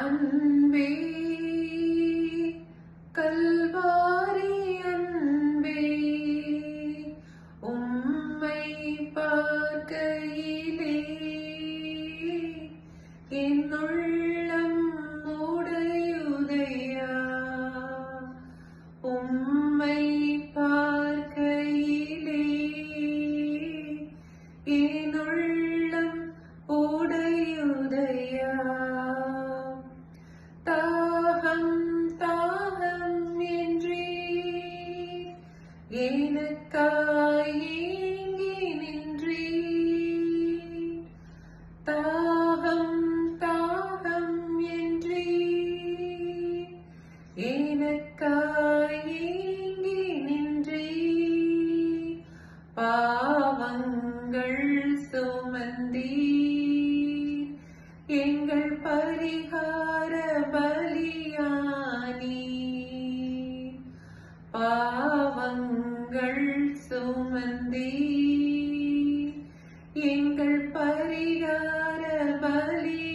unveil தாகம் தாகம் என்றே எனக்காய் ஏங்கி நின்றே. தாகம் தாகம் என்றே எனக்காய் ஏங்கி எங்கள் பரிகார சுமந்தீ. எங்கள் பரிகார பலியானே.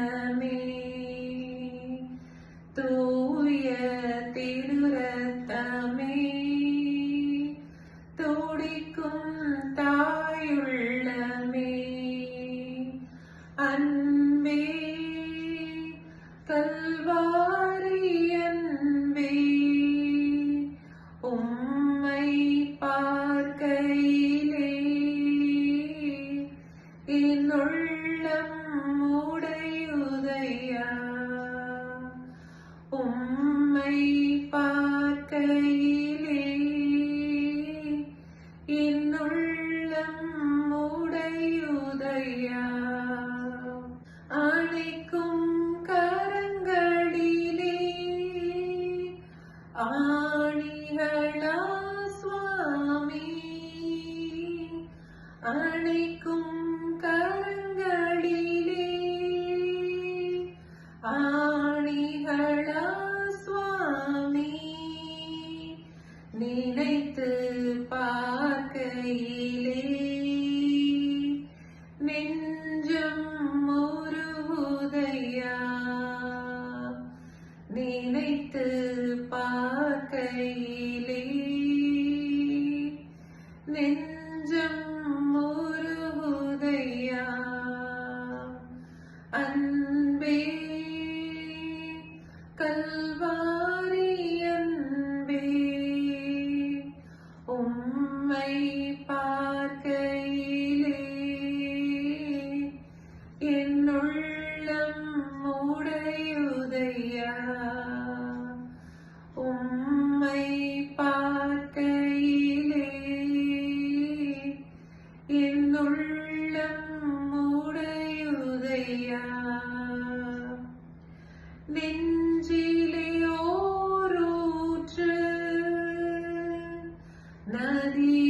Amen. சுவாமி. நினைத்து பார்க்கையிலே நெஞ்சம் ஒரு உதயா. நினைத்து பார்க்கையிலே நெஞ்சம் உள்ளம் உடையுதையா? நெஞ்சிலே ஓரூற்று நதி